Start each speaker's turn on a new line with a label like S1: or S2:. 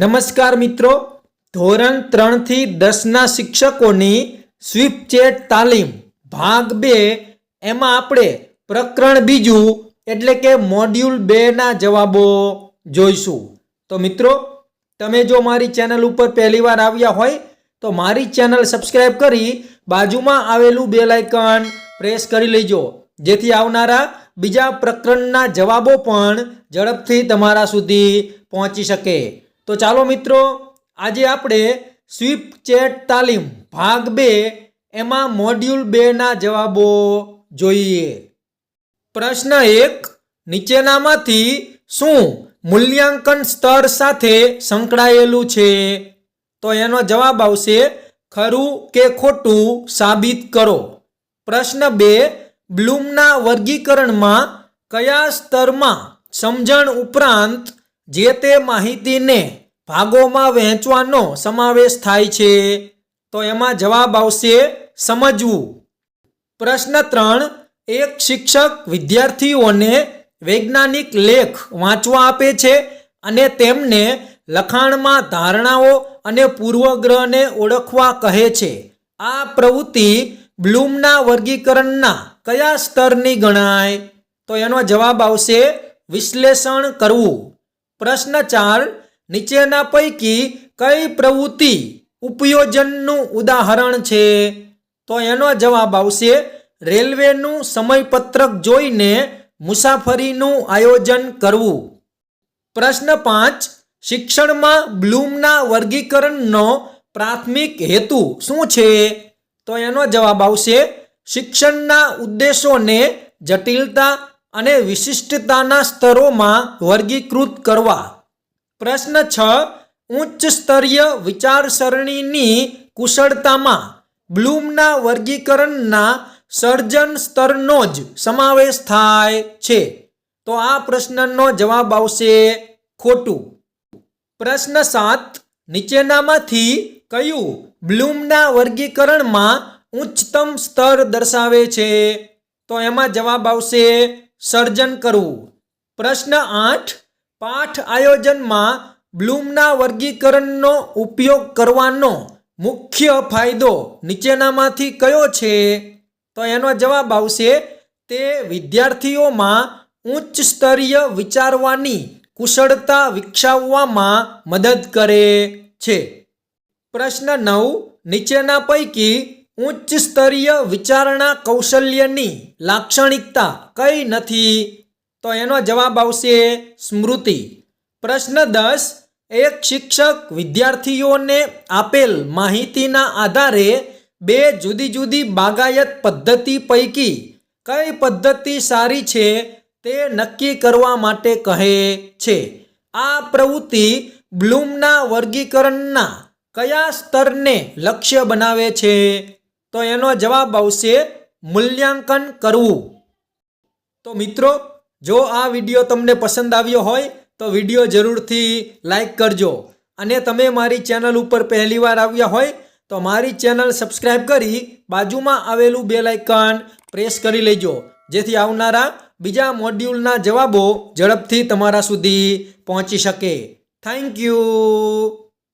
S1: નમસ્કાર મિત્રો. ધોરણ ત્રણથી દસના શિક્ષકોની સ્વીપચેટ તાલીમ ભાગ બે એમાં આપણે પ્રકરણ બીજું એટલે કે મોડ્યુલ બેના જવાબો જોઈશું. તો મિત્રો, તમે જો મારી ચેનલ ઉપર પહેલીવાર આવ્યા હોય, તો મારી ચેનલ સબસ્ક્રાઈબ કરી બાજુમાં આવેલું બે લાઇકન પ્રેસ કરી લેજો. જેથી આવનારા બીજા પ્રકરણના જવાબો પણ ઝડપથી તમારા સુધી પહોંચી શકે. તો ચાલો મિત્રો, આજે આપણે સ્વીપ ચેટ તાલીમ ભાગ બે એમાં મોડ્યુલ બેના જવાબો જોઈએ. પ્રશ્ન એક, નીચેનામાંથી શું મૂલ્યાંકન સ્તર સાથે સંકળાયેલું છે? તો એનો જવાબ આવશે, ખરું કે ખોટું સાબિત કરો. પ્રશ્ન બે, બ્લૂમના વર્ગીકરણમાં કયા સ્તરમાં સમજણ ઉપરાંત જે તે માહિતીને ભાગોમાં વહેંચવાનો સમાવેશ થાય છે. તો એમાં જવાબ આવશે સમજવું. પ્રશ્ન ત્રણ, એક શિક્ષક વિદ્યાર્થીઓને વૈજ્ઞાનિક લેખ વાંચવા આપે છે અને તેમને લખાણમાં ધારણાઓ અને પૂર્વગ્રહને ઓળખવા કહે છે. આ પ્રવૃત્તિ બ્લૂમના વર્ગીકરણના કયા સ્તરની ગણાય? તો એનો જવાબ આવશે વિશ્લેષણ કરવું. પ્રશ્ન ચાર, નીચેના પૈકી કઈ પ્રવૃત્તિ ઉપયોજનનું ઉદાહરણ છે? તો એનો જવાબ આવશે, રેલવેનું સમયપત્રક જોઈને મુસાફરીનું આયોજન કરવું. પ્રશ્ન પાંચ, શિક્ષણમાં બ્લૂમના વર્ગીકરણનો પ્રાથમિક હેતુ શું છે? તો એનો જવાબ આવશે, શિક્ષણના ઉદ્દેશોને જટિલતા અને વિશિષ્ટતાના સ્તરોમાં વર્ગીકૃત કરવા. પ્રશ્ન છ ઉચ્ચ સ્તરીય વિચારસરણીની કુશળતામાં બ્લૂમના વર્ગીકરણના સર્જન સ્તરનો જ સમાવેશ થાય છે. તો આ પ્રશ્નનો જવાબ આવશે ખોટું. પ્રશ્ન સાત, નીચેનામાંથી કયું બ્લૂમના વર્ગીકરણમાં ઉચ્ચતમ સ્તર દર્શાવે છે? તો એમાં જવાબ આવશે સર્જન કરવું. પ્રશ્ન આઠ, પાઠ આયોજનમાં બ્લૂમના વર્ગીકરણનો ઉપયોગ કરવાનો મુખ્ય ફાયદો નીચેનામાંથી કયો છે? તો એનો જવાબ આવશે, તે વિદ્યાર્થીઓમાં ઉચ્ચ સ્તરીય વિચારવાની કુશળતા વિકસાવવામાં મદદ કરે છે. પ્રશ્ન નવ, નીચેના પૈકી ઉચ્ચ સ્તરીય વિચારણા કૌશલ્યની લાક્ષણિકતા કઈ નથી? તો એનો જવાબ આવશે સ્મૃતિ. પ્રશ્ન દસ, એક શિક્ષક વિદ્યાર્થીઓને આપેલ માહિતીના આધારે બે જુદી જુદી બાગાયત પદ્ધતિ પૈકી કઈ પદ્ધતિ સારી છે તે નક્કી કરવા માટે કહે છે. આ પ્રવૃત્તિ બ્લૂમના વર્ગીકરણના કયા સ્તરને લક્ષ્ય બનાવે છે? તો એનો જવાબ આવશે મૂલ્યાંકન કરવું. તો મિત્રો, જો આ વીડિયો તમને પસંદ આવ્યો હોય, તો વીડિયો જરૂરથી લાઈક કરજો. અને તમે મારી ચેનલ ઉપર પહેલીવાર આવ્યા હોય, તો મારી ચેનલ સબસ્ક્રાઈબ કરી બાજુમાં આવેલું બે લાઇકન પ્રેસ કરી લેજો. જેથી આવનારા બીજા મોડ્યુલના જવાબો ઝડપથી તમારા સુધી પહોંચી શકે. Thank you.